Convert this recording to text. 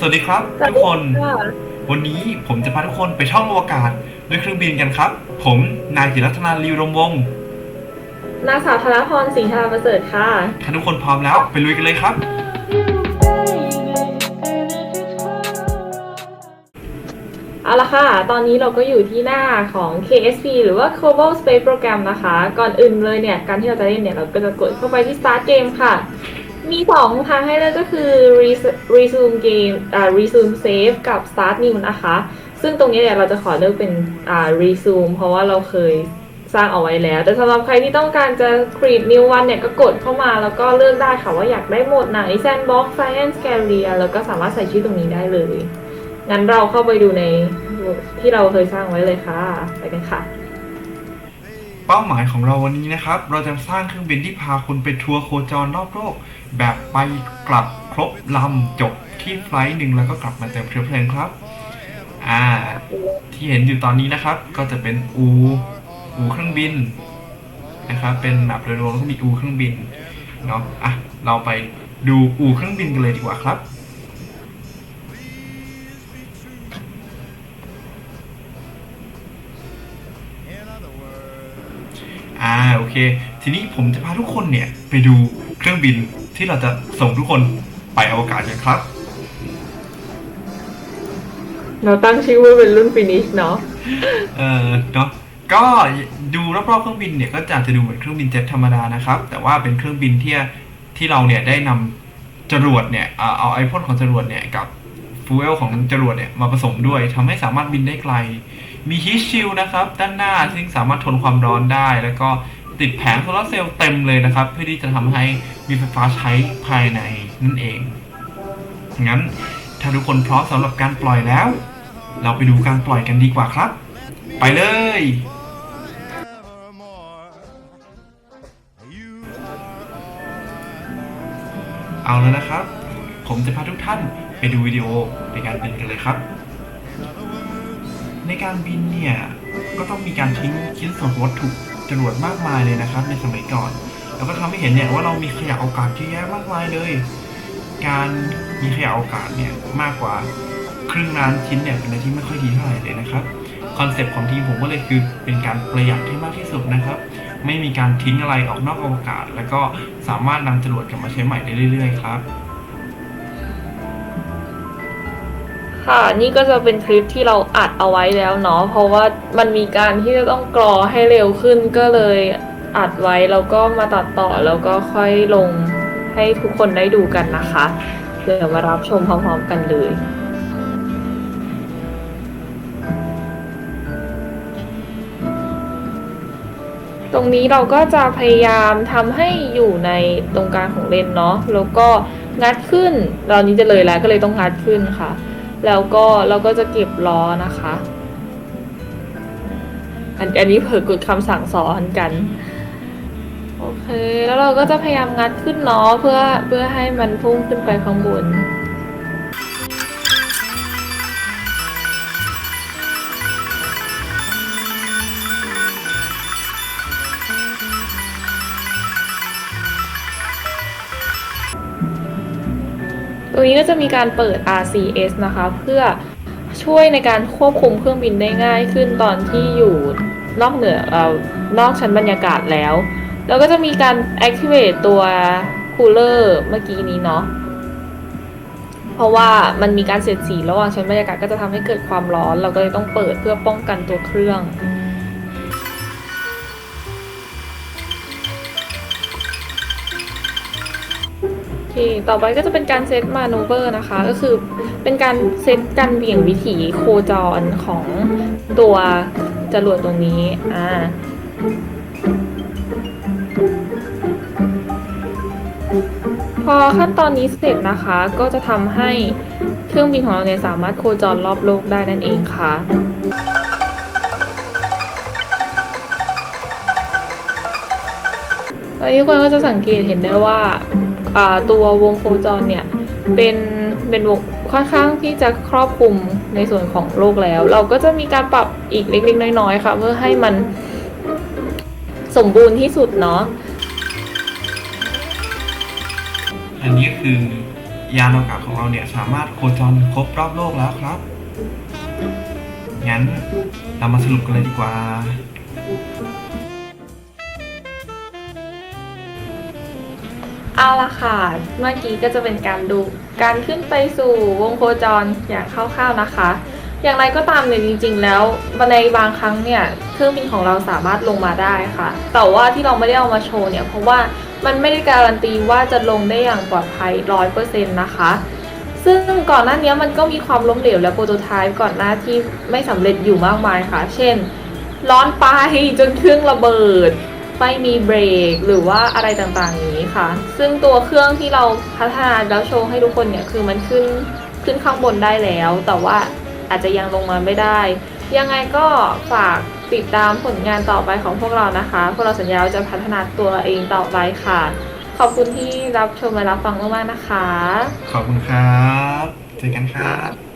สวัสดีครับ ทุกคน วันนี้ผมจะพาทุกคนไปท่องอวกาศด้วยเครื่องบินกันครับ ผมนายจิรัตนาลีรมวงศ์นางสาวธนพรศรีธาประเสริฐค่ะ ถ้าทุกคนพร้อมแล้วไปลุยกันเลยครับ เอาละค่ะ ตอนนี้เราก็อยู่ที่หน้าของ KSP หรือว่า Global Space Program นะคะ ก่อนอื่นเลยเนี่ย การที่เราจะเล่นเนี่ย เราก็จะกดเข้าไปที่ Start Game ค่ะ มี2ทางให้เลือกก็คือ resume Game อ่า Resume Save กับ Start New นะคะ ซึ่งตรงนี้เนี่ยเราจะขอเลือกเป็นอ่า Resume เพราะว่าเราเคยสร้างเอาไว้แล้ว แต่สำหรับใครที่ต้องการจะ create new one เนี่ยก็กดเข้ามาแล้วก็เลือกได้ค่ะว่าอยากได้โหมดไหน Sandbox Science Galleria แล้วก็สามารถใส่ชื่อตรงนี้ได้เลย งั้นเราเข้าไปดูในที่เราเคยสร้างไว้เลยค่ะ ไปกันค่ะ เป้าหมายของเราวันนี้นะครับ เราจะสร้างเครื่องบินที่พาคุณไปทัวร์โคจรรอบโลก แบบไปกลับครบลำจบที่ไฟล์หนึ่งแล้วก็กลับมาเติมเชื้อเพลิงครับ อ่า ที่เห็นอยู่ตอนนี้นะครับ ก็จะเป็นอูอูเครื่องบินนะครับ เป็นแบบโดยรวมแล้วก็มีอูเครื่องบินเนาะอะเราไปดูอูเครื่องบินกันเลยดีกว่าครับ อ่าโอเค ทีนี้ผมจะพาทุกคนเนี่ยไปดูเครื่องบินที่เราจะส่งทุกคนไปอวกาศกันครับ เราตั้งชื่อว่าเป็นรุ่น finish เนาะเออเนาะก็ดูรอบๆเครื่องบินเนี่ยก็จะจะดูเหมือนเครื่องบินเจ็ตธรรมดานะครับ แต่ว่าเป็นเครื่องบินที่ที่เราเนี่ยได้นำจรวดเนี่ยเอาเอาไอพ่นของจรวดเนี่ยกับ ฟูเอลของจรวดเนี่ยมาผสมด้วยทำให้สามารถบินได้ไกล มีฮีทชิลนะครับ ด้านหน้าซึ่งสามารถทนความร้อนได้ แล้วก็ติดแผงโซลาร์เซลล์เต็มเลยนะครับ เพื่อที่จะทำให้มีไฟฟ้าใช้ภายในนั่นเอง งั้นถ้าทุกคนพร้อมสำหรับการปล่อยแล้ว เราไปดูการปล่อยกันดีกว่าครับ ไปเลยเอาแล้วนะครับ ผมจะพาทุกท่านไปดูวิดีโอในการบินกันเลยครับ ในการบินเนี่ย ก็ต้องมีการทิ้งชิ้นส่วนวัตถุจรวดมากมายเลยนะครับ ในสมัยก่อน แล้วก็ทำให้เห็นเนี่ยว่าเรามีขยะอวกาศเยอะแยะมากมายเลย การมีขยะอวกาศเนี่ยมากกว่าครึ่งล้านชิ้นเนี่ยเป็นอะไรที่ไม่ค่อยดีเท่าไหร่เลยนะครับคอนเซปต์ของทีมผมก็เลยคือเป็นการประหยัดให้มากที่สุดนะครับ ไม่มีการทิ้งอะไรออกนอกอวกาศ แล้วก็สามารถนำจรวดกลับมาใช้ใหม่ได้เรื่อยๆครับ ค่ะนี่ก็จะเป็นคลิปที่เราอัดเอาไว้แล้วเนาะเพราะว่ามันมีการที่จะต้องกรอให้เร็วขึ้นก็เลยอัดไว้แล้วก็มาตัดต่อแล้วก็ค่อยลงให้ทุกคนได้ดูกันนะคะเดี๋ยวมารับชมพร้อมๆกันเลยตรงนี้เราก็จะพยายามทำให้อยู่ในตรงกลางของเลนเนาะแล้วก็งัดขึ้น เรานี้จะเลยแล้วก็เลยต้องงัดขึ้นค่ะ แล้วก็เราก็จะเก็บล้อนะคะ อันอันนี้เผลอกดคำสั่งสอนกันโอเค แล้วเราก็จะพยายามงัดขึ้นเนาะเพื่อเพื่อให้มันพุ่งขึ้นไปข้างบน ตรงนี้ก็จะมีการเปิด RCS นะคะ เพื่อช่วยในการควบคุมเครื่องบินได้ง่ายขึ้นตอนที่อยู่นอกเหนือเอ่อนอกชั้นบรรยากาศแล้ว แล้วก็จะมีการ activate ตัวคูลเลอร์เมื่อกี้นี้เนาะเพราะว่ามันมีการเสียดสีระหว่างชั้นบรรยากาศก็จะทำให้เกิดความร้อน เราก็เลยต้องเปิดเพื่อป้องกันตัวเครื่อง ต่อไปก็จะเป็นการเซตมานูเวอร์นะคะ ก็คือเป็นการเซตการเบี่ยงวิถีโคจรของตัวจรวดตรงนี้อ่าพอขั้นตอนนี้เสร็จนะคะก็จะทำให้เครื่องบินของเราเนี่ยสามารถโคจรรอบโลกได้นั่นเองค่ะตอนนี้ทุกคนก็จะสังเกตเห็นได้ว่า ตัววงโคจรเนี่ยเป็นเป็นวงค่อนข้างที่จะครอบคลุมในส่วนของโลกแล้ว เราก็จะมีการปรับอีกเล็กๆน้อยๆค่ะเพื่อให้มันสมบูรณ์ที่สุดเนาะอันนี้คือยานอวกาศของเราเนี่ยสามารถโคจรครบรอบโลกแล้วครับงั้นเรามาสรุปกันเลยดีกว่า เอาละค่ะ เมื่อกี้ก็จะเป็นการดูการขึ้นไปสู่วงโคจรอย่างคร่าวๆนะคะ อย่างไรก็ตามเนี่ยจริง ๆ แล้วในบางครั้งเนี่ยเครื่องบินของเราสามารถลงมาได้ค่ะ แต่ว่าที่เราไม่ได้เอามาโชว์เนี่ยเพราะว่ามันไม่ได้การันตีว่าจะลงได้อย่างปลอดภัยร้อยเปอร์เซ็นต์นะคะ ซึ่งก่อนหน้านี้มันก็มีความล้มเหลวและโปรโตไทป์ก่อนหน้าที่ไม่สำเร็จอยู่มากมายค่ะ เช่น ร้อนไปจนเครื่องระเบิด ไม่มีเบรกหรือว่าอะไรต่างๆนี้ค่ะ ซึ่งตัวเครื่องที่เราพัฒนาแล้วโชว์ให้ทุกคนเนี่ยคือมันขึ้นขึ้นข้างบนได้แล้ว แต่ว่าอาจจะยังลงมาไม่ได้ ยังไงก็ฝากติดตามผลงานต่อไปของพวกเรานะคะ พวกเราสัญญาว่าจะพัฒนาตัวเองต่อไปค่ะ ขอบคุณที่รับชมและรับฟังมากๆนะคะ ขอบคุณครับ เจอกันครับ